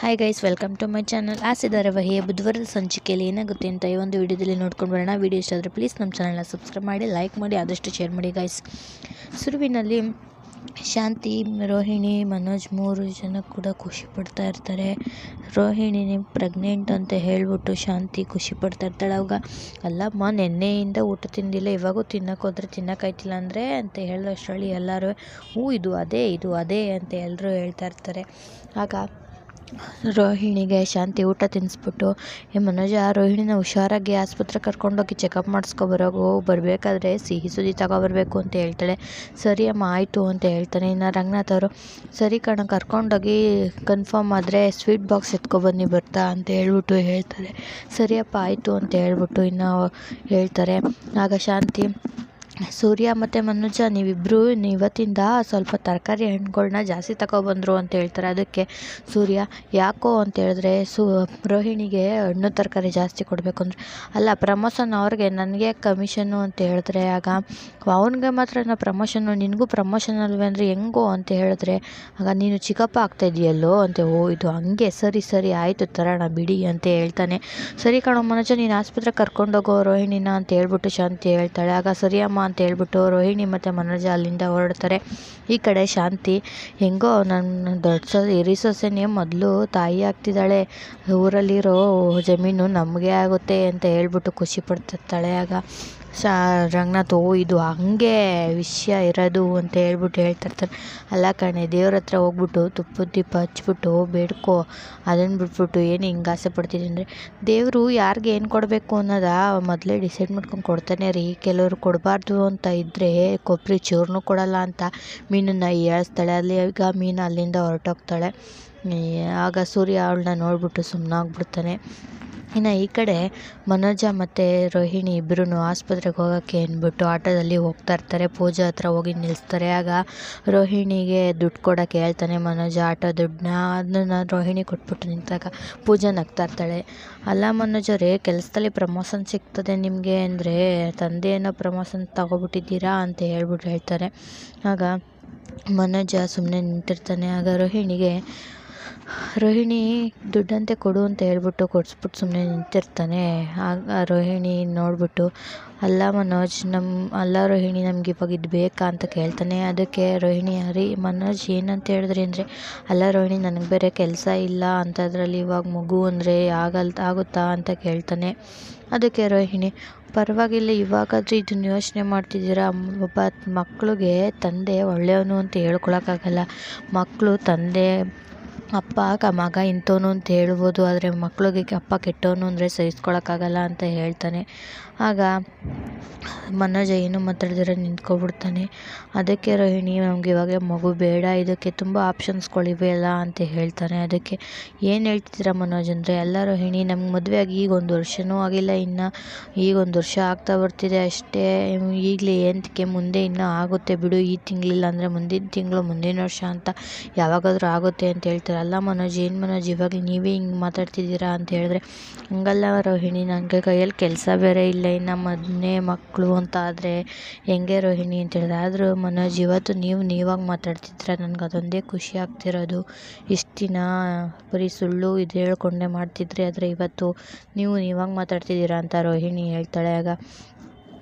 Hi guys welcome to my channel ಆಸೆ ವಹಿಯ ಬುಧವಾರದ ಸಂಚಿಕೆಯಲ್ಲಿ ಏನಾಗುತ್ತೆ ಅಂತ ಈ ಒಂದು ವಿಡಿಯೋದಲ್ಲಿ ನೋಡ್ಕೊಂಡು ಬರೋಣ. ವಿಡಿಯೋ ಇಷ್ಟ ಆದರೆ ಪ್ಲೀಸ್ ನಮ್ಮ ಚಾನಲ್ನ ಸಬ್ಸ್ಕ್ರೈಬ್ ಮಾಡಿ ಲೈಕ್ ಮಾಡಿ, ಆದಷ್ಟು ಶೇರ್ ಮಾಡಿ ಗೈಸ್ ಸುರುವಿನಲ್ಲಿ ಶಾಂತಿ, ರೋಹಿಣಿ, ಮನೋಜ್ ಮೂರು ಜನ ಕೂಡ ಖುಷಿ ಪಡ್ತಾ ಇರ್ತಾರೆ. ರೋಹಿಣಿ ಪ್ರೆಗ್ನೆಂಟ್ ಅಂತ ಹೇಳ್ಬಿಟ್ಟು ಶಾಂತಿ ಖುಷಿ ಪಡ್ತಾ ಇರ್ತಾಳೆ. ಅವಾಗ ಅಲ್ಲಮ್ಮ ನೆನ್ನೆಯಿಂದ ಊಟ ತಿಂದಿಲ್ಲ, ಇವಾಗೂ ತಿನ್ನಕ್ಕೆ ಹೋದ್ರೆ ತಿನ್ನೋಕ್ಕಾಯ್ತಿಲ್ಲ ಅಂದರೆ? ಅಂತ ಹೇಳಿದಷ್ಟರಲ್ಲಿ ಎಲ್ಲರೂ, ಹ್ಞೂ, ಇದು ಅದೇ ಇದು ಅದೇ, ಅಂತ ಎಲ್ಲರೂ ಹೇಳ್ತಾ ಇರ್ತಾರೆ. ಆಗ ರೋಹಿಣಿಗೆ ಶಾಂತಿ ಊಟ ತಿನ್ನಿಸ್ಬಿಟ್ಟು ಏ ಮನೋಜ, ರೋಹಿಣಿನ ಹುಷಾರಾಗಿ ಆಸ್ಪತ್ರೆಗೆ ಕರ್ಕೊಂಡೋಗಿ ಚೆಕಪ್ ಮಾಡಿಸ್ಕೊಬರೋಗು ಬರಬೇಕಾದ್ರೆ ಸಿಹಿ ಸುದ್ದಿ ತಗೊಬರ್ಬೇಕು ಅಂತ ಹೇಳ್ತಾಳೆ. ಸರಿ ಅಮ್ಮ, ಆಯಿತು, ಅಂತ ಹೇಳ್ತಾನೆ. ಇನ್ನು ರಂಗನಾಥ್ ಅವರು, ಸರಿ ಕಣ, ಕರ್ಕೊಂಡೋಗಿ ಕನ್ಫರ್ಮ್ ಆದರೆ ಸ್ವೀಟ್ ಬಾಕ್ಸ್ ಎತ್ಕೊಬನ್ನಿ ಬರ್ತಾ, ಅಂತ ಹೇಳ್ಬಿಟ್ಟು ಹೇಳ್ತಾರೆ. ಸರಿಯಪ್ಪ ಆಯಿತು, ಅಂತ ಹೇಳ್ಬಿಟ್ಟು ಇನ್ನು ಹೇಳ್ತಾರೆ. ಆಗ ಶಾಂತಿ ಸೂರ್ಯ ಮತ್ತು ಮನುಜ ನೀವಿಬ್ಬರು ಇವತ್ತಿಂದ ಸ್ವಲ್ಪ ತರಕಾರಿ ಹಣ್ಣುಗಳ್ನ ಜಾಸ್ತಿ ತಗೊಬಂದರು ಅಂತ ಹೇಳ್ತಾರೆ. ಅದಕ್ಕೆ ಸೂರ್ಯ, ಯಾಕೋ ಅಂತ ಹೇಳಿದ್ರೆ ಸು, ರೋಹಿಣಿಗೆ ಹಣ್ಣು ತರಕಾರಿ ಜಾಸ್ತಿ ಕೊಡಬೇಕು ಅಂದರೆ. ಅಲ್ಲ, ಪ್ರಮೋಷನ್ ಅವ್ರಿಗೆ ನನಗೆ ಕಮಿಷನ್ನು ಅಂತ ಹೇಳಿದ್ರೆ, ಆಗ ಅವನಿಗೆ ಮಾತ್ರ ನಾ ಪ್ರಮೋಷನ್ನು ನಿನಗೂ ಪ್ರಮೋಷನ್ ಅಲ್ವೇ ಅಂದರೆ ಹೆಂಗೋ ಅಂತ ಹೇಳಿದ್ರೆ, ಆಗ ನೀನು ಚಿಕ್ಕಪ್ಪ ಆಗ್ತಾಯಿದೆಯಲ್ಲೋ ಅಂತ, ಓ, ಇದು ಹಂಗೆ, ಸರಿ ಸರಿ, ಆಯಿತು, ತರೋಣ ಬಿಡಿ ಅಂತ ಹೇಳ್ತಾನೆ. ಸರಿ ಕಣೋ ಮನೋಜ, ನೀನು ಆಸ್ಪತ್ರೆಗೆ ಕರ್ಕೊಂಡೋಗೋ ರೋಹಿಣಿನ ಅಂತ ಹೇಳ್ಬಿಟ್ಟು ಶಾಂತಿ ಹೇಳ್ತಾಳೆ. ಆಗ ಸರಿಯಮ್ಮ ಅಂತ ಹೇಳ್ಬಿಟ್ಟು ರೋಹಿಣಿ ಮತ್ತು ಮನೋಜ ಅಲ್ಲಿಂದ ಹೊರಡ್ತಾರೆ. ಈ ಕಡೆ ಶಾಂತಿ, ಹೆಂಗೋ ನನ್ನ ದೊಡ್ಡ ಸೊಸೆ ಹಿರಿ ಮೊದಲು ತಾಯಿ ಆಗ್ತಿದ್ದಾಳೆ. ಊರಲ್ಲಿರೋ ಜಮೀನು ನಮಗೆ ಆಗುತ್ತೆ ಅಂತ ಹೇಳ್ಬಿಟ್ಟು ಖುಷಿ ಪಡ್ತಿರ್ತಾಳೆ ಆಗ. ಶಾ ರಂಗನಾಥ್ ಓ ಇದು ಹಂಗೆ ವಿಷಯ ಇರೋದು ಅಂತ ಹೇಳ್ಬಿಟ್ಟು ಹೇಳ್ತಿರ್ತಾರೆ. ಅಲ್ಲ ಕಣೆ, ದೇವ್ರ ಹತ್ರ ಹೋಗ್ಬಿಟ್ಟು ತುಪ್ಪದ ದೀಪ ಹಚ್ಬಿಟ್ಟು ಬೇಡ್ಕೊ ಅದನ್ನು ಬಿಟ್ಬಿಟ್ಟು ಏನು ಹಿಂಗೆ ಆಸೆ ಪಡ್ತೀನಿ ಅಂದರೆ, ದೇವರು ಯಾರಿಗೆ ಏನು ಕೊಡಬೇಕು ಅನ್ನೋದಾ ಮೊದಲೇ ಡಿಸೈಡ್ ಮಾಡ್ಕೊಂಡು ಕೊಡ್ತಾನೆ ರೀ. ಕೆಲವರು ಕೊಡಬಾರ್ದು ಅಂತ ಇದ್ದರೆ ಕೊಬ್ಬರಿ ಚೂರ್ನೂ ಕೊಡಲ್ಲ ಅಂತ ಮೀನನ್ನು ಏಳಿಸ್ತಾಳೆ ಅಲ್ಲಿ ಈಗ ಮೀನು ಅಲ್ಲಿಂದ ಹೊರಟೋಗ್ತಾಳೆ. ಆಗ ಸೂರ್ಯ ಅವಳನ್ನ ನೋಡಿಬಿಟ್ಟು ಸುಮ್ಮನಾಗ್ಬಿಡ್ತಾನೆ ಇನ್ನು ಈ ಕಡೆ ಮನೋಜ ಮತ್ತು ರೋಹಿಣಿ ಇಬ್ಬರೂ ಆಸ್ಪತ್ರೆಗೆ ಹೋಗೋಕ್ಕೆ ಅಂದ್ಬಿಟ್ಟು ಆಟೋದಲ್ಲಿ ಹೋಗ್ತಾ ಇರ್ತಾರೆ. ಪೂಜಾ ಹತ್ರ ಹೋಗಿ ನಿಲ್ಲಿಸ್ತಾರೆ ಆಗ ರೋಹಿಣಿಗೆ ದುಡ್ಡು ಕೊಡೋಕ್ಕೆ ಹೇಳ್ತಾನೆ ಮನೋಜ, ಆಟೋ ದುಡ್ಡನ್ನ ಅದನ್ನು ರೋಹಿಣಿ ಕೊಟ್ಬಿಟ್ಟು ನಿಂತಾಗ ಪೂಜಾ ನಗ್ತಾ ಇರ್ತಾಳೆ. ಅಲ್ಲ ಮನೋಜರೇ, ಕೆಲಸದಲ್ಲಿ ಪ್ರಮೋಷನ್ ಸಿಗ್ತದೆ ನಿಮಗೆ ಅಂದರೆ ತಂದೆ ಏನೋ ಪ್ರಮೋಷನ್ ತಗೊಬಿಟ್ಟಿದ್ದೀರಾ? ಅಂತ ಹೇಳ್ಬಿಟ್ಟು ಹೇಳ್ತಾರೆ. ಆಗ ಮನೋಜ ಸುಮ್ಮನೆ ನಿಂತಿರ್ತಾನೆ. ಆಗ ರೋಹಿಣಿಗೆ ರೋಹಿಣಿ ದುಡ್ಡಂತೆ ಕೊಡು ಅಂತ ಹೇಳ್ಬಿಟ್ಟು ಕೊಡ್ಸ್ಬಿಟ್ಟು ಸುಮ್ಮನೆ ನಿಂತಿರ್ತಾನೆ. ಆಗ ರೋಹಿಣಿ ನೋಡಿಬಿಟ್ಟು, ಅಲ್ಲ ಮನೋಜ್ ನಮ್ಮ ಅಲ್ಲ ರೋಹಿಣಿ, ನಮ್ಗೆ ಇವಾಗ ಇದು ಬೇಕಾ? ಅಂತ ಕೇಳ್ತಾನೆ. ಅದಕ್ಕೆ ರೋಹಿಣಿ ಹರಿ ಮನೋಜ್, ಏನಂತ ಹೇಳಿದ್ರಿ? ಅಂದರೆ, ಅಲ್ಲ ರೋಹಿಣಿ, ನನಗೆ ಬೇರೆ ಕೆಲಸ ಇಲ್ಲ. ಅಂಥದ್ರಲ್ಲಿ ಇವಾಗ ಮಗು ಅಂದರೆ ಆಗಲ್, ಆಗುತ್ತಾ? ಅಂತ ಕೇಳ್ತಾನೆ. ಅದಕ್ಕೆ ರೋಹಿಣಿ, ಪರವಾಗಿಲ್ಲ, ಇವಾಗಾದರೂ ಇದನ್ನು ಯೋಚನೆ ಮಾಡ್ತಿದ್ದೀರಾ? ಒಬ್ಬ ಮಕ್ಕಳಿಗೆ ತಂದೆ ಒಳ್ಳೆಯವನು ಅಂತ ಹೇಳ್ಕೊಳಕ್ಕಾಗಲ್ಲ ಮಕ್ಕಳು ತಂದೆ ಅಪ್ಪ ಮಗ ಇಂಥವನು ಅಂತ ಹೇಳ್ಬೋದು ಆದರೆ ಮಕ್ಳಿಗೆ ಅಪ್ಪ ಕೆಟ್ಟವನು ಅಂದರೆ ಸಹಿಸ್ಕೊಳಕ್ಕಾಗಲ್ಲ ಅಂತ ಹೇಳ್ತಾನೆ. ಆಗ ಮನೋಜ ಏನು ಮಾತಾಡಿದ್ರೆ ನಿಂತ್ಕೊಬಿಡ್ತಾನೆ. ಅದಕ್ಕೆ ರೋಹಿಣಿ, ನಮ್ಗೆ ಇವಾಗ ಮಗು ಬೇಡ, ಇದಕ್ಕೆ ತುಂಬ ಆಪ್ಷನ್ಸ್ಗಳಿವೆ ಅಲ್ಲ ಅಂತ ಹೇಳ್ತಾನೆ. ಅದಕ್ಕೆ ಏನು ಹೇಳ್ತಿದ್ದೀರಾ ಮನೋಜ್ ಅಂದರೆ ಎಲ್ಲ ರೋಹಿಣಿ, ನಮ್ಗೆ ಮದುವೆ ಆಗಿ ಈಗ ಒಂದು ವರ್ಷವೂ ಆಗಿಲ್ಲ, ಇನ್ನು ಈಗ ಒಂದು ವರ್ಷ ಆಗ್ತಾ ಬರ್ತಿದೆ ಅಷ್ಟೇ. ಈಗಲೇ ಏನಕ್ಕೆ ಮುಂದೆ ಇನ್ನೂ ಆಗುತ್ತೆ ಬಿಡು, ಈ ತಿಂಗಳಿಲ್ಲ ಅಂದರೆ ಮುಂದಿನ ತಿಂಗಳು, ಮುಂದಿನ ವರ್ಷ ಅಂತ ಯಾವಾಗಾದರೂ ಆಗುತ್ತೆ ಅಂತ ಹೇಳ್ತಾರೆ. ಅಲ್ಲ ಮನೋಜ್, ಏನು ಮನೋಜ್ ಇವಾಗ ನೀವೇ ಹಿಂಗೆ ಮಾತಾಡ್ತಿದ್ದೀರಾ ಅಂತ ಹೇಳಿದ್ರೆ, ಹಂಗಲ್ಲ ರೋಹಿಣಿ, ನನಗೆ ಕೈಯಲ್ಲಿ ಕೆಲಸ ಬೇರೆ ಇಲ್ಲ, ಇನ್ನು ಮೊದಲನೇ ಮಕ್ಕಳು ಅಂತ ಆದರೆ ಹೆಂಗೆ ರೋಹಿಣಿ ಅಂತ ಹೇಳಿದೆ ಆದರೂ ಮನೋಜ್, ಇವತ್ತು ನೀವು ನೀವಾಗಿ ಮಾತಾಡ್ತಿದ್ರೆ ನನಗೆ ಅದೊಂದೇ ಖುಷಿ ಆಗ್ತಿರೋದು. ಇಷ್ಟು ದಿನ ಬರೀ ಸುಳ್ಳು ಇದು ಹೇಳ್ಕೊಂಡೆ ಮಾಡ್ತಿದ್ರಿ, ಆದರೆ ಇವತ್ತು ನೀವು ನೀವಾಗಿ ಮಾತಾಡ್ತಿದ್ದೀರಾ ಅಂತ ರೋಹಿಣಿ ಹೇಳ್ತಾಳೆ. ಆಗ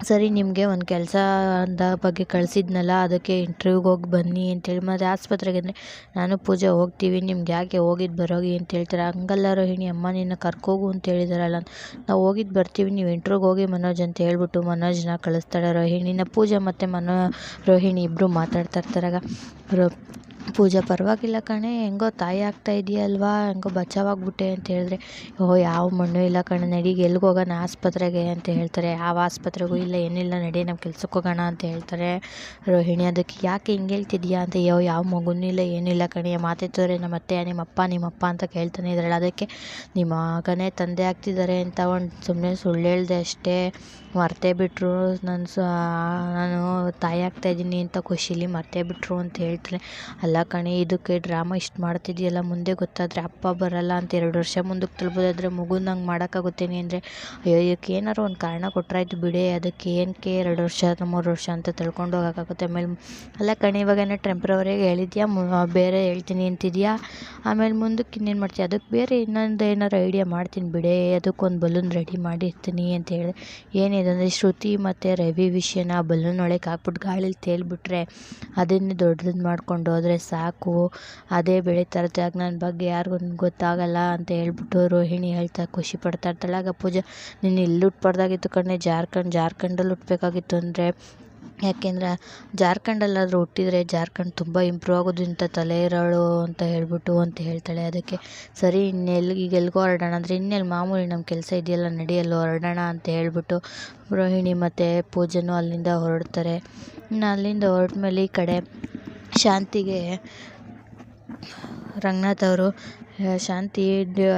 ಸರಿ, ನಿಮಗೆ ಒಂದು ಕೆಲಸ ಅಂದ ಬಗ್ಗೆ ಕಳಿಸಿದ್ನಲ್ಲ, ಅದಕ್ಕೆ ಇಂಟರ್ವ್ಯೂಗೆ ಹೋಗಿ ಬನ್ನಿ ಅಂತೇಳಿ. ಮತ್ತು ಆಸ್ಪತ್ರೆಗೆ ಅಂದರೆ ನಾನು ಪೂಜೆ ಹೋಗ್ತೀವಿ, ನಿಮ್ಗೆ ಯಾಕೆ ಹೋಗಿದ್ದು ಬರೋಗಿ ಅಂತ ಹೇಳ್ತಾರೆ ಹಂಗಲ್ಲ ರೋಹಿಣಿ ಅಮ್ಮ ನಿನ್ನ ಕರ್ಕೋಗು ಅಂತ. ಹೇಳಿದಾರಲ್ಲ ನಾವು ಹೋಗಿದ್ದು ಬರ್ತೀವಿ, ನೀವು ಇಂಟ್ರ್ಯೂಗೆ ಹೋಗಿ ಮನೋಜ್ ಅಂತ ಹೇಳ್ಬಿಟ್ಟು ಮನೋಜ್ನ ಕಳಿಸ್ತಾಳೆ ರೋಹಿಣಿನ ಪೂಜೆ ಮತ್ತು ಮನೋ, ರೋಹಿಣಿ ಇಬ್ಬರು ಮಾತಾಡ್ತಾ ಇರ್ತಾರಾಗ ರೋ ಪೂಜಾ. ಪರವಾಗಿಲ್ಲ ಕಣೆ, ಹೆಂಗೋ ತಾಯಿ ಆಗ್ತಾ ಇದೆಯಲ್ವಾ, ಹೆಂಗೋ ಬಚಾವಾಗ್ಬಿಟ್ಟೆ ಅಂತ ಹೇಳಿದ್ರೆ ಓ ಯಾವ ಮಣ್ಣು ಇಲ್ಲ ಕಣೆ, ನಡಿ ಎಲ್ಲಿಗೆ ಹೋಗೋಣ ಆಸ್ಪತ್ರೆಗೆ ಅಂತ ಹೇಳ್ತಾರೆ. ಯಾವ ಆಸ್ಪತ್ರೆಗೂ ಇಲ್ಲ, ಏನಿಲ್ಲ, ನಡಿ ನಮ್ಮ ಕೆಲ್ಸಕ್ಕೆ ಹೋಗೋಣ ಅಂತ ಹೇಳ್ತಾರೆ. ರೋಹಿಣಿ, ಅದಕ್ಕೆ ಯಾಕೆ ಹಿಂಗೆ ಹೇಳ್ತಿದ್ಯಾ ಅಂತ ಯೋ ಯಾವ ಮಗುನೂ ಇಲ್ಲ, ಏನಿಲ್ಲ ಕಣೆ ಮಾತೆತ್ತೋರೆ ನಮ್ಮ ಅತ್ತೆ, ನಿಮ್ಮಪ್ಪ ನಿಮ್ಮಪ್ಪ ಅಂತ ಕೇಳ್ತಾನೆ ಇದ್ರಲ್ಲ ಅದಕ್ಕೆ ನಿಮ್ಮ ಮಗನೇ ತಂದೆ ಆಗ್ತಿದ್ದಾರೆ ಅಂತ ಒಂದು ಸುಮ್ಮನೆ ಸುಳ್ಳು ಹೇಳಿದೆ ಅಷ್ಟೇ. ಮರ್ತೇ ಬಿಟ್ಟರು ನಾನು ನಾನು ತಾಯಿ ಆಗ್ತಾ ಇದ್ದೀನಿ ಅಂತ ಖುಷಿಲಿ ಮರ್ತೇ ಬಿಟ್ಟರು ಅಂತ ಹೇಳ್ತಾರೆ. ಅಲ್ಲ ಇಲ್ಲ ಕಣೆ, ಇದಕ್ಕೆ ಡ್ರಾಮಾ ಇಷ್ಟು ಮಾಡ್ತಿದ್ಯಲ್ಲ, ಮುಂದೆ ಗೊತ್ತಾದರೆ ಅಪ್ಪ ಬರಲ್ಲ ಅಂತ ಎರಡು ವರ್ಷ ಮುಂದಕ್ಕೆ ತಳ್ಬೋದಾದ್ರೆ ಮಗುನ ಹಂಗೆ ಮಾಡೋಕ್ಕಾಗುತ್ತೇನೆ ಅಂದರೆ, ಅಯ್ಯೋ, ಇದಕ್ಕೆ ಏನಾರು ಒಂದು ಕಾರಣ ಕೊಟ್ಟರಾಯ್ತು ಬಿಡೆ, ಅದಕ್ಕೆ ಏನಕ್ಕೆ ಎರಡು ವರ್ಷ ಅಥವಾ ಮೂರು ವರ್ಷ ಅಂತ ತಿಳ್ಕೊಂಡು ಹೋಗೋಕ್ಕಾಗುತ್ತೆ. ಆಮೇಲೆ, ಅಲ್ಲ ಕಣೆ ಇವಾಗೇನೋ ಟೆಂಪ್ರವರಿಯಾಗಿ ಹೇಳಿದ್ಯಾ? ಮು- ಬೇರೆ ಹೇಳ್ತೀನಿ ಅಂತಿದ್ಯಾ? ಆಮೇಲೆ ಮುಂದಕ್ಕೆ ಇನ್ನೇನು ಮಾಡ್ತೀಯ? ಅದಕ್ಕೆ ಬೇರೆ ಇನ್ನೊಂದು ಏನಾರು ಐಡಿಯಾ ಮಾಡ್ತೀನಿ ಬಿಡೆ ಅದಕ್ಕೊಂದು ಬಲೂನ್ ರೆಡಿ ಮಾಡಿರ್ತೀನಿ ಅಂತ ಹೇಳಿದೆ ಏನಿದೆ ಅಂದರೆ, ಶ್ರುತಿ ಮತ್ತು ರವಿ ವಿಷಯನ ಬಲೂನ್ ಒಳಗೆ ಹಾಕ್ಬಿಟ್ಟು ಗಾಳಿಲಿ ತೇಲ್ಬಿಟ್ರೆ ಅದನ್ನೇ ದೊಡ್ಡದು ಮಾಡ್ಕೊಂಡು ಹೋದರೆ ಸಾಕು. ಅದೇ ಬೆಳೀತಾರೆ ನನ್ನ ಬಗ್ಗೆ ಯಾರಿಗೂ ಗೊತ್ತಾಗಲ್ಲ ಅಂತ ಹೇಳ್ಬಿಟ್ಟು ರೋಹಿಣಿ ಹೇಳ್ತಾ ಖುಷಿ ಪಡ್ತಾ ಇರ್ತಾಳೆ. ಆಗ ಪೂಜಾ, ನೀನು ಇಲ್ಲಿ ಹುಟ್ಬಾರ್ದಾಗಿತ್ತು ಕಣೆ. ಜಾರ್ಖಂಡ್, ಜಾರ್ಖಂಡಲ್ಲಿ ಹುಟ್ಟಬೇಕಾಗಿತ್ತು ಅಂದರೆ ಯಾಕೆಂದರೆ ಜಾರ್ಖಂಡಲ್ಲಾದರೂ ಹುಟ್ಟಿದರೆ ಜಾರ್ಖಂಡ್ ತುಂಬ ಇಂಪ್ರೂವ್ ಆಗೋದು ಇಂಥ ತಲೆ ಇರೋಳು ಅಂತ ಹೇಳ್ಬಿಟ್ಟು ಅಂತ ಹೇಳ್ತಾಳೆ. ಅದಕ್ಕೆ ಸರಿ ಇನ್ನೆಲ್ಲಿ ಈಗ ಎಲ್ಗೋ ಹೊರಡೋಣ ಅಂದರೆ ಇನ್ನೆಲ್ಲಿ ಮಾಮೂಲಿ ನಮ್ಮ ಕೆಲಸ ಇದೆಯಲ್ಲ ನಡಿಯಲ್ಲ ಹೊರಡೋಣ ಅಂತ ಹೇಳ್ಬಿಟ್ಟು ರೋಹಿಣಿ ಮತ್ತು ಪೂಜೆನೂ ಅಲ್ಲಿಂದ ಹೊರಡ್ತಾರೆ. ಇನ್ನು ಅಲ್ಲಿಂದ ಹೊರಟ್ಮೇಲೆ ಈ ಕಡೆ ಶಾಂತಿಗೆ ರಂಗನಾಥ್ ಅವರು ಶಾಂತಿ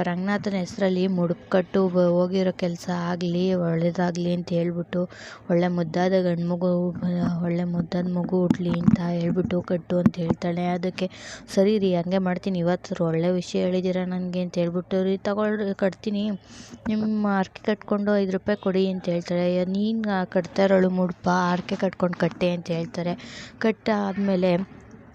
ರಂಗನಾಥನ ಹೆಸರಲ್ಲಿ ಮುಡುಪು ಹೋಗಿರೋ ಕೆಲಸ ಆಗಲಿ, ಒಳ್ಳೇದಾಗಲಿ ಅಂತ ಹೇಳ್ಬಿಟ್ಟು, ಒಳ್ಳೆ ಮುದ್ದಾದ ಗಂಡು ಮಗು ಒಳ್ಳೆ ಮುದ್ದಾದ ಮಗು ಹುಟ್ಲಿ ಅಂತ ಹೇಳ್ಬಿಟ್ಟು ಕಟ್ಟು ಅಂತ ಹೇಳ್ತಾಳೆ. ಅದಕ್ಕೆ, ಸರಿ ರೀ, ಹಂಗೆ ಮಾಡ್ತೀನಿ, ಇವತ್ತು ಒಳ್ಳೆ ವಿಷಯ ಹೇಳಿದ್ದೀರ ನನಗೆ ಅಂತ ಹೇಳ್ಬಿಟ್ಟು, ರೀ, ತಗೊಳ್ರಿ, ಕಟ್ತೀನಿ. ನಿಮ್ಮ ಹರ್ಕೆ ಕಟ್ಕೊಂಡು ಐದು ರೂಪಾಯಿ ಕೊಡಿ ಅಂತ ಹೇಳ್ತಾಳೆ. ನೀನು ಕಟ್ತಾ ಇರೋಳು ಮುಡುಪ ಹರ್ಕೆ ಕಟ್ಕೊಂಡು ಕಟ್ಟೆ ಅಂತ ಹೇಳ್ತಾರೆ. ಕಟ್ಟ ಆದಮೇಲೆ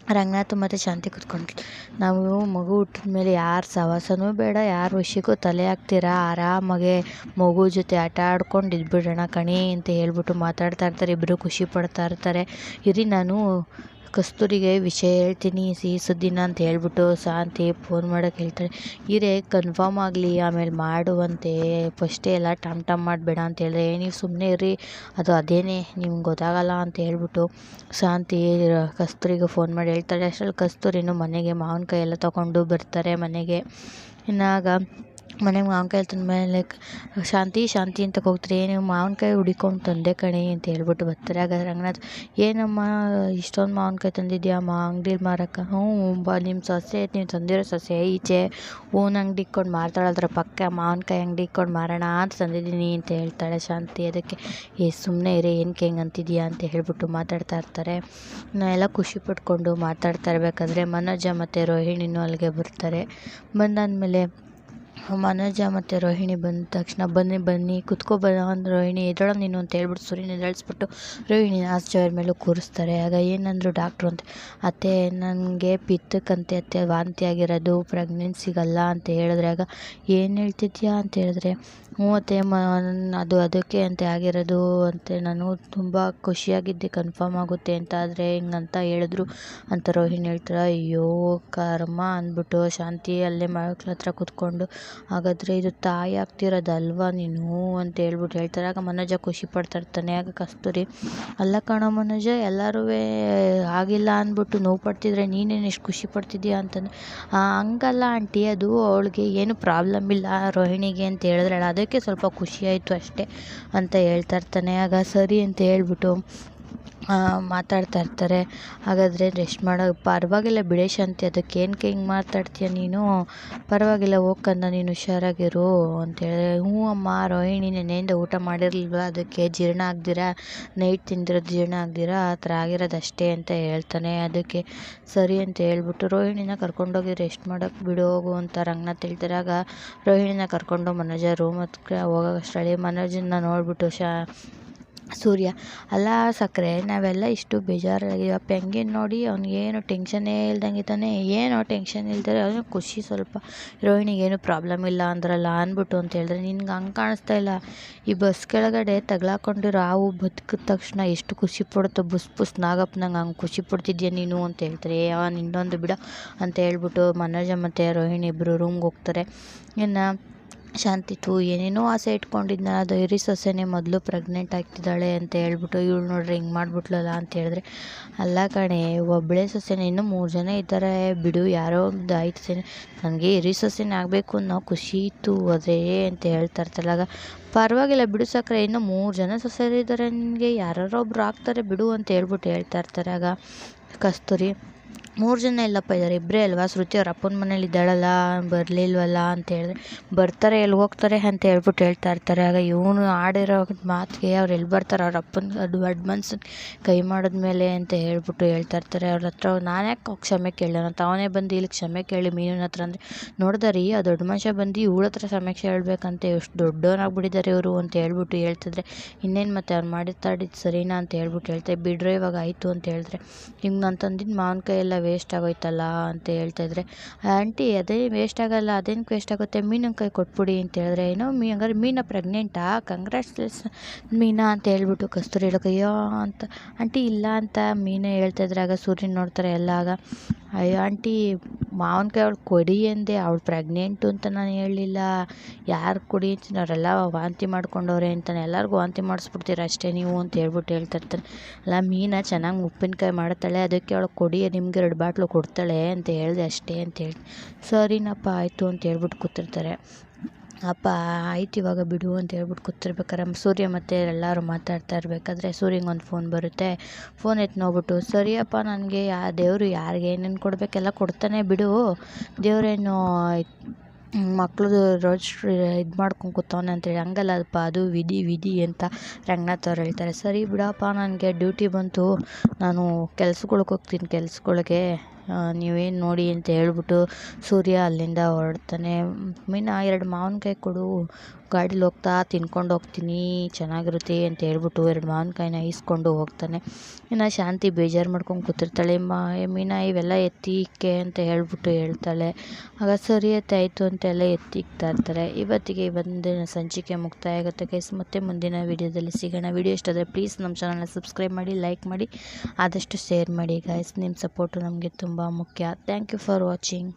ರಂಗನಾಥ್ ಮತ್ತು ಶಾಂತಿ ಕೂತ್ಕೊಂಡು ನಾವು ಮಗು ಹುಟ್ಟಿದ ಮೇಲೆ ಯಾರ ಸಹವಾಸನೂ ಬೇಡ, ಯಾರ ವಿಷಯಕ್ಕೂ ತಲೆ ಹಾಕ್ತೀರಾ? ಆರಾಮಾಗೆ ಮಗು ಜೊತೆ ಆಟ ಆಡ್ಕೊಂಡು ಇದ್ಬಿಡೋಣ ಕಣಿ ಅಂತ ಹೇಳ್ಬಿಟ್ಟು ಮಾತಾಡ್ತಾ ಇರ್ತಾರೆ. ಇಬ್ಬರು ಖುಷಿ ಪಡ್ತಾ ಇರ್ತಾರೆ. ಇರಿ ನಾನು ಕಸ್ತೂರಿಗೆ ವಿಷಯ ಹೇಳ್ತೀನಿ. ಸಿಹಿ ಸುದ್ದಿನ ಅಂತ ಹೇಳ್ಬಿಟ್ಟು ಶಾಂತಿ ಫೋನ್ ಮಾಡೋಕ್ಕೆ ಹೇಳ್ತಾರೆ ಇರೇ ಕನ್ಫರ್ಮ್ ಆಗಲಿ, ಆಮೇಲೆ ಮಾಡುವಂತೆ. ಫಸ್ಟೇ ಎಲ್ಲ ಟಮ್ ಟಮ್ ಮಾಡಬೇಡ ಅಂತ ಹೇಳಿದ್ರೆ ನೀವು ಸುಮ್ಮನೆ ಇರಿ ಅದು ಅದೇನೇ, ನಿಮ್ಗೆ ಗೊತ್ತಾಗಲ್ಲ ಅಂತ ಹೇಳ್ಬಿಟ್ಟು ಶಾಂತಿ ಕಸ್ತೂರಿಗೆ ಫೋನ್ ಮಾಡಿ ಹೇಳ್ತಾರೆ ಅಷ್ಟರಲ್ಲಿ ಕಸ್ತೂರಿನೂ ಮನೆಗೆ ಮಾವಿನಕಾಯಿ ಎಲ್ಲ ತೊಗೊಂಡು ಬರ್ತಾರೆ ಮನೆಗೆ. ಇನ್ನಾಗ ಮನೆಗೆ ಮಾವಿನಕಾಯಿ ತಂದಮೇಲೆ ಶಾಂತಿ ಶಾಂತಿ ಅಂತ ಹೋಗ್ತಾರೆ ಏನು ಮಾವಿನ್ಕಾಯಿ ಹುಡಿಕೊಂಡು ತಂದೆ ಕಣೆ ಅಂತ ಹೇಳ್ಬಿಟ್ಟು ಬರ್ತಾರೆ. ಆಗ ರಂಗನಾಥ್, ಏನಮ್ಮ, ಇಷ್ಟೊಂದು ಮಾವಿನ್ಕಾಯಿ ತಂದಿದ್ಯಾ, ಮಾ ಅಂಗ್ಡೀಲಿ ಮಾರಕ್ಕೆ? ಹ್ಞೂ, ಬಾ ನಿಮ್ಮ ಸೊಸೆ ನೀವು ತಂದಿರೋ ಸೊಸೆ ಈಚೆ ಓನ್ ಅಂಗಡಿ ಇಕ್ಕೊಂಡು ಮಾರ್ತಾಳದ್ರ ಪಕ್ಕ ಮಾವಿನ್ಕಾಯಿ ಅಂಗಡಿ ಇಕ್ಕೊಂಡು ಮಾರೋಣ ಅಂತ ತಂದಿದ್ದೀನಿ ಅಂತ ಹೇಳ್ತಾಳೆ ಶಾಂತಿ. ಅದಕ್ಕೆ, ಏ ಸುಮ್ಮನೆ ಇರೇ ಏನಕ್ಕೆ ಹೆಂಗೆ ಅಂತಿದ್ಯಾ? ಅಂತ ಹೇಳ್ಬಿಟ್ಟು ಮಾತಾಡ್ತಾ ಇರ್ತಾರೆ. ನಾ ಎಲ್ಲ ಖುಷಿ ಪಟ್ಕೊಂಡು ಮಾತಾಡ್ತಾ ಇರಬೇಕಾದ್ರೆ, ಮನೋಜ ಮತ್ತು ರೋಹಿಣಿನೂ ಅಲ್ಲಿಗೆ ಬರ್ತಾರೆ. ಬಂದಾದಮೇಲೆ ಮನೋಜ ಮತ್ತು ರೋಹಿಣಿ ಬಂದ ತಕ್ಷಣ ಬನ್ನಿ ಬನ್ನಿ, ಕುತ್ಕೋ ಬರ ಅಂದ್ರೆ ರೋಹಿಣಿ ಎದ್ದೇಳೋ ನೀನು ಅಂತ ಹೇಳ್ಬಿಟ್ಟು ಸೂರ್ಯನ ಎದ್ದೇಳಿಸ್ಬಿಟ್ಟು ರೋಹಿಣಿ ಚೇರ್ ಮೇಲೂ ಕೂರಿಸ್ತಾರೆ. ಆಗ ಏನಂದರು ಡಾಕ್ಟ್ರು ಅಂತ, ಅತ್ತೆ, ನನಗೆ ಪಿತ್ತಕ್ಕಂತೆ ಅತ್ತೆ ವಾಂತಿ ಆಗಿರೋದು ಪ್ರೆಗ್ನೆನ್ಸಿಗಲ್ಲ ಅಂತ ಹೇಳಿದ್ರೆ, ಆಗ ಏನು ಹೇಳ್ತಿದ್ಯಾ ಅಂತ ಹೇಳಿದ್ರೆ, ಹ್ಞೂ ಅತ್ತೆ, ಮ, ಅದು ಅದಕ್ಕೆ ಅಂತೆ ಆಗಿರೋದು ಅಂತೆ, ನಾನು ತುಂಬ ಖುಷಿಯಾಗಿದ್ದೆ ಕನ್ಫರ್ಮ್ ಆಗುತ್ತೆ ಅಂತ ಆದರೆ ಹಿಂಗಂತ ಹೇಳಿದ್ರು ಅಂತ ರೋಹಿಣಿ ಹೇಳ್ತಾರೆ ಅಯ್ಯೋ, ಕರ್ಮ ಅಂದ್ಬಿಟ್ಟು ಶಾಂತಿ ಅಲ್ಲೇ ಮಕ್ಳ ಹತ್ರ ಕೂತ್ಕೊಂಡು ಹಾಗಾದರೆ ಇದು ತಾಯಿ ಆಗ್ತಿರೋದಲ್ವ ನೀನು ಅಂತ ಹೇಳ್ಬಿಟ್ಟು ಹೇಳ್ತಾರೆ. ಆಗ ಮನೋಜ ಖುಷಿ ಪಡ್ತಾ ಇರ್ತಾನೆ ಆಗ ಕಸ್ತೂರಿ, ಅಲ್ಲ ಕಣೋ ಮನೋಜ ಎಲ್ಲರೂ ಆಗಿಲ್ಲ ಅಂದ್ಬಿಟ್ಟು ನೋವು ಪಡ್ತಿದ್ರೆ ನೀನೇನು ಎಷ್ಟು ಖುಷಿ ಪಡ್ತಿದ್ಯಾ ಅಂತಂದ್ರೆ ಹಂಗಲ್ಲ ಆಂಟಿ, ಅದು ಅವಳಿಗೆ ಏನು ಪ್ರಾಬ್ಲಮ್ ಇಲ್ಲ ರೋಹಿಣಿಗೆ ಅಂತ ಹೇಳಿದ್ರಲ್ಲ, ಅದಕ್ಕೆ ಸ್ವಲ್ಪ ಖುಷಿ ಆಯಿತು ಅಷ್ಟೇ, ಅಂತ ಹೇಳ್ತಾ ಇರ್ತಾನೆ ಆಗ ಸರಿ ಅಂತ ಹೇಳ್ಬಿಟ್ಟು ಮಾತಾಡ್ತಾ ಇರ್ತಾರೆ. ಹಾಗಾದರೆ ರೆಸ್ಟ್ ಮಾಡೋ, ಪರವಾಗಿಲ್ಲ ಬಿಡೆ ಶಾಂತಿ, ಅದಕ್ಕೆ ಏನಕ್ಕೆ ಹಿಂಗೆ ಮಾತಾಡ್ತೀಯ ನೀನು? ಪರವಾಗಿಲ್ಲ ಹೋಗ್ಕಂದ ನೀನು ಹುಷಾರಾಗಿರು ಅಂತೇಳಿದ್ರೆ ಹ್ಞೂ ಅಮ್ಮ, ರೋಹಿಣಿ ನೆನೆಯಿಂದ ಊಟ ಮಾಡಿರಲಿಲ್ವ? ಅದಕ್ಕೆ ಜೀರ್ಣ ಆಗ್ದಿರ? ನೈಟ್ ತಿಂದಿರೋದು ಜೀರ್ಣ ಆಗ್ದಿರ? ಆ ಥರ ಆಗಿರೋದು ಅಷ್ಟೇ ಅಂತ ಹೇಳ್ತಾನೆ. ಅದಕ್ಕೆ ಸರಿ ಅಂತ ಹೇಳ್ಬಿಟ್ಟು ರೋಹಿಣಿನ ಕರ್ಕೊಂಡೋಗಿ ರೆಸ್ಟ್ ಮಾಡೋಕ್ಕೆ ಬಿಡು, ಹೋಗು ಅಂತ ರಂಗನ ಹೇಳ್ತಾರೆ. ರೋಹಿಣಿನ ಕರ್ಕೊಂಡು ಮನೋಜ ರೂಮ್ ಹತ್ರ ಹೋಗೋಷ್ಟರಲ್ಲಿ ಮನೋಜನ್ನ ನೋಡಿಬಿಟ್ಟು ಶಾ ಸೂರ್ಯ, ಅಲ್ಲ ಸಕ್ಕರೆ ನಾವೆಲ್ಲ ಇಷ್ಟು ಬೇಜಾರಾಗಿವಪ್ಪ ಹೆಂಗೇನು ನೋಡಿ ಅವ್ನಿಗೇನು ಟೆನ್ಷನ್ನೇ ಇಲ್ದಂಗೆ ಇದ್ದಾನೆ ಏನೋ ಟೆನ್ಷನ್ ಇಲ್ದಿರ ಅವನು ಖುಷಿ ಸ್ವಲ್ಪ. ಹೀರೋಯಿನಿಗೇನು ಪ್ರಾಬ್ಲಮ್ ಇಲ್ಲ ಅಂದ್ರಲ್ಲ ಅಂದ್ಬಿಟ್ಟು ಅಂತ ಹೇಳಿದ್ರೆ, ನಿನ್ಗೆ ಹಂಗೆ ಕಾಣಿಸ್ತಾ ಇಲ್ಲ. ಈ ಬಸ್ ಕೆಳಗಡೆ ತಗ್ಲಾಕೊಂಡಿರೋ ಹಾವು ಬದುಕಿದ ತಕ್ಷಣ ಎಷ್ಟು ಖುಷಿ ಪಡುತ್ತೋ, ಬುಸ್ ಬುಸ್ ನಾಗಪ್ಪನಂಗೆ ಹಂಗೆ ಖುಷಿ ಪಡ್ತಿದ್ಯಾ ನೀನು ಅಂತ ಹೇಳ್ತಾರೆ. ಅವನು ಇನ್ನೊಂದು ಬಿಡ ಅಂತ ಹೇಳ್ಬಿಟ್ಟು ಮನೋಜ ಮತ್ತು ರೋಹಿಣಿ ಇಬ್ಬರು ರೂಮ್ಗೆ ಹೋಗ್ತಾರೆ. ಇನ್ನು ಶಾಂತಿ ಥೂ ಏನೇನೋ ಆಸೆ ಇಟ್ಕೊಂಡಿದ್ನಲ್ಲ, ಅದು ಸೊಸೆನೇ ಮೊದಲು ಪ್ರೆಗ್ನೆಂಟ್ ಆಗ್ತಿದ್ದಾಳೆ ಅಂತ ಹೇಳ್ಬಿಟ್ಟು, ಇವಳು ನೋಡ್ರಿ ಹಿಂಗೆ ಮಾಡಿಬಿಟ್ಲಲ್ಲ? ಅಂತ ಹೇಳಿದ್ರೆ, ಅಲ್ಲ ಕಣೆ ಒಬ್ಬಳೇ ಸೊಸೆನೇ ಇನ್ನೂ ಮೂರು ಜನ ಇದ್ದಾರೆ, ಬಿಡು, ಯಾರೋ ಒಂದು ಆಯ್ತು ನನಗೆ ಹಿರಿ ಸೊಸೆನೇ ಆಗಬೇಕು ಅನ್ನೋ ಖುಷಿ ಇತ್ತು ಅದೇ ಅಂತ ಹೇಳ್ತಾ ಆಗ, ಪರವಾಗಿಲ್ಲ, ಬಿಡು ಸಕ್ಕರೆ ಇನ್ನೂ ಮೂರು ಜನ ಸೊಸೆರಿದ್ದಾರೆ, ನಿನಗೆ ಯಾರೋ ಒಬ್ರು ಆಗ್ತಾರೆ, ಬಿಡು, ಅಂತ ಹೇಳ್ಬಿಟ್ಟು ಹೇಳ್ತಾ ಇರ್ತಾರೆ. ಆಗ, ಕಸ್ತೂರಿ ಮೂರು ಜನ ಎಲ್ಲಪ್ಪ ಇದ್ದಾರೆ ಇಬ್ಬರೇ ಅಲ್ವಾ? ಶ್ರುತಿ ಅವ್ರ ಅಪ್ಪನ ಮನೇಲಿ ಇದ್ದಾಳಲ್ಲ, ಬರಲಿಲ್ವಲ್ಲ ಅಂತ ಹೇಳಿದ್ರೆ ಬರ್ತಾರೆ ಎಲ್ಲಿ ಹೋಗ್ತಾರೆ ಅಂತ ಹೇಳ್ಬಿಟ್ಟು ಹೇಳ್ತಾ ಇರ್ತಾರೆ. ಆಗ ಇವನು ಆಡಿರೋ ಮಾತಿಗೆ ಅವ್ರು ಎಲ್ಲಿ ಬರ್ತಾರೆ? ಅವ್ರ ಅಪ್ಪನ ಅದು ಅಡ್ವಾನ್ಸ್ ಕೈ ಮಾಡಿದ್ಮೇಲೆ ಅಂತ ಹೇಳ್ಬಿಟ್ಟು ಹೇಳ್ತಾ ಇರ್ತಾರೆ. ಅವ್ರ ಹತ್ರ ನಾನು ಯಾಕೆ ಕ್ಷಮೆ ಕೇಳೋಣ ತಾವನೇ ಬಂದು ಇಲ್ಲಿ ಕ್ಷಮೆ ಕೇಳಿ ಮೀನಿನ ಹತ್ರ ಅಂದರೆ, ನೋಡ್ದೆ ರೀ ಆ ದೊಡ್ಡ ಮನುಷ್ಯ ಬಂದು ಇವಳ ಹತ್ರ ಸಮೀಕ್ಷೆ ಹೇಳ್ಬೇಕಂತ ಎಷ್ಟು ದೊಡ್ಡವನಾಗ್ಬಿಟ್ಟಿದ್ದಾರೆ ಇವರು ಅಂತ ಹೇಳ್ಬಿಟ್ಟು ಹೇಳ್ತಿದ್ರೆ, ಇನ್ನೇನು ಮತ್ತೆ ಅವ್ರು ಮಾಡಿರ್ತಾಡಿದ್ದು ಸರಿನಾ ಅಂತ ಹೇಳ್ಬಿಟ್ಟು ಹೇಳ್ತಾರೆ ಬಿಡ್ರೆ ಇವಾಗ ಆಯಿತು ಅಂತ ಹೇಳಿದ್ರೆ, ಹಿಂಗೆ ನಾನು ತಂದಿದ್ದು ಮಾವಿನಕಾಯಿ ಎಲ್ಲ ವೇಸ್ಟ್ ಆಗೋಯ್ತಲ್ಲ ಅಂತ ಹೇಳ್ತಾಯಿದ್ರೆ ಆಂಟಿ, ಅದೇ ವೇಸ್ಟ್ ಆಗೋಲ್ಲ ಅದೇನಕ್ಕೆ ವೇಸ್ಟ್ ಆಗುತ್ತೆ? ಕೈ ಕೊಟ್ಬಿಡಿ ಅಂತ ಹೇಳಿದ್ರೆ, ಏನೋ ಮೀ, ಹಂಗಾರೆ ಮೀನ ಪ್ರೆಗ್ನೆಂಟಾ ಕಂಗ್ರ್ಯಾಚುಲೇಷನ್ ಮೀನಾ ಅಂತ ಹೇಳ್ಬಿಟ್ಟು ಕಸ್ತೂರಿ ಹೇಳೋಕೆ, ಅಯ್ಯೋ ಅಂತ. ಆಂಟಿ, ಇಲ್ಲ ಅಂತ ಮೀನೇ ಹೇಳ್ತಾಯಿದ್ರೆ ಆಗ ಸೂರ್ಯನ ನೋಡ್ತಾರೆ ಎಲ್ಲ, ಆಗ ಅಯ್ಯೋ ಆಂಟಿ, ಮಾವಿನ್ಕಾಯಿ ಅವ್ಳು ಕೊಡಿ ಅಂದೆ. ಅವ್ಳು ಪ್ರೆಗ್ನೆಂಟು ಅಂತ ನಾನು ಹೇಳಲಿಲ್ಲ. ಯಾರು ಕೊಡಿ ಅವರೆಲ್ಲ ವಾಂತಿ ಮಾಡ್ಕೊಂಡವ್ರೆ ಅಂತಾನೆ. ಎಲ್ಲರಿಗೂ ವಾಂತಿ ಮಾಡಿಸ್ಬಿಡ್ತೀರ ಅಷ್ಟೇ ನೀವು ಅಂತ ಹೇಳ್ಬಿಟ್ಟು ಹೇಳ್ತಾ ಅಲ್ಲ, ಮೀನಾ ಚೆನ್ನಾಗಿ ಉಪ್ಪಿನಕಾಯಿ ಮಾಡ್ತಾಳೆ. ಅದಕ್ಕೆ ಅವಳು ಕೊಡಿ, ನಿಮ್ಗೆ ಎರಡು ಬಾಟ್ಲು ಕೊಡ್ತಾಳೆ ಅಂತ ಹೇಳಿದೆ ಅಷ್ಟೇ ಅಂತ ಹೇಳಿ. ಸರಿನಪ್ಪ, ಆಯಿತು ಅಂತ ಹೇಳ್ಬಿಟ್ಟು ಕೂತಿರ್ತಾರೆ. ಅಪ್ಪ, ಆಯ್ತು ಇವಾಗ ಬಿಡು ಅಂತ ಹೇಳ್ಬಿಟ್ಟು ಕೂತಿರ್ಬೇಕಾರೆ ಸೂರ್ಯ ಮತ್ತು ಎಲ್ಲರೂ ಮಾತಾಡ್ತಾ ಇರಬೇಕಾದ್ರೆ ಸೂರ್ಯಂಗೆ ಒಂದು ಫೋನ್ ಬರುತ್ತೆ. ಫೋನ್ ಎತ್ತಿ ನೋಡ್ಬಿಟ್ಟು, ಸರಿಯಪ್ಪ, ನನಗೆ ಯಾ, ದೇವರು ಯಾರಿಗೆ ಏನೇನು ಕೊಡಬೇಕೆಲ್ಲ ಕೊಡ್ತಾನೆ ಬಿಡು. ದೇವರೇನು ಮಕ್ಳದ್ದು ರೋಜ್ ಇದು ಮಾಡ್ಕೊಂಡು ಕೂತವನೆ ಅಂತೇಳಿ ಹಂಗಲ್ಲಪ್ಪ ಅದು ವಿಧಿ ವಿಧಿ ಅಂತ ರಂಗನಾಥ್ ಅವ್ರು ಹೇಳ್ತಾರೆ. ಸರಿ ಬಿಡಪ್ಪ, ನನಗೆ ಡ್ಯೂಟಿ ಬಂತು. ನಾನು ಕೆಲ್ಸಗಳ್ಗೆ ಹೋಗ್ತೀನಿ, ಕೆಲ್ಸಗಳ್ಗೆ. ನೀವೇನು ನೋಡಿ ಅಂತ ಹೇಳ್ಬಿಟ್ಟು ಸೂರ್ಯ ಅಲ್ಲಿಂದ ಹೊರಡ್ತಾನೆ. ಮೀನಾ ಎರಡು ಮಾವಿನ್ಕಾಯಿ ಕೊಡು. ಗಾಡೀಲಿ ಹೋಗ್ತಾ ತಿನ್ಕೊಂಡು ಹೋಗ್ತೀನಿ, ಚೆನ್ನಾಗಿರುತ್ತೆ ಅಂತ ಹೇಳ್ಬಿಟ್ಟು ಎರಡು ಮಾವಿನ್ಕಾಯಿನ ಈಸ್ಕೊಂಡು ಹೋಗ್ತಾನೆ. ಇನ್ನು ಶಾಂತಿ ಬೇಜಾರು ಮಾಡ್ಕೊಂಡು ಕೂತಿರ್ತಾಳೆ. ಮಾ ಮೀನಾ, ಇವೆಲ್ಲ ಎತ್ತಿಕ್ಕೆ? ಅಂತ ಹೇಳ್ಬಿಟ್ಟು ಹೇಳ್ತಾಳೆ. ಆಗ, ಸರಿ ಆಯಿತು ಅಂತೆಲ್ಲ ಎತ್ತಿಕ್ತಾ ಇರ್ತಾರೆ. ಇವತ್ತಿಗೆ ಬಂದಿನ ಸಂಚಿಕೆ ಮುಕ್ತಾಯ ಆಗುತ್ತೆ ಗೈಸ್ ಮತ್ತೆ ಮುಂದಿನ ವೀಡಿಯೋದಲ್ಲಿ ಸಿಗೋಣ. ವೀಡಿಯೋ ಇಷ್ಟ ಆದರೆ ಪ್ಲೀಸ್ ನಮ್ಮ ಚಾನಲ್ನ ಸಬ್ಸ್ಕ್ರೈಬ್ ಮಾಡಿ ಲೈಕ್ ಮಾಡಿ, ಆದಷ್ಟು ಶೇರ್ ಮಾಡಿ ಗಾಯ್ಸ್ ನಿಮ್ಮ ಸಪೋರ್ಟು ನಮಗೆ ತುಂಬ ಮುಖ್ಯ. Thank you for watching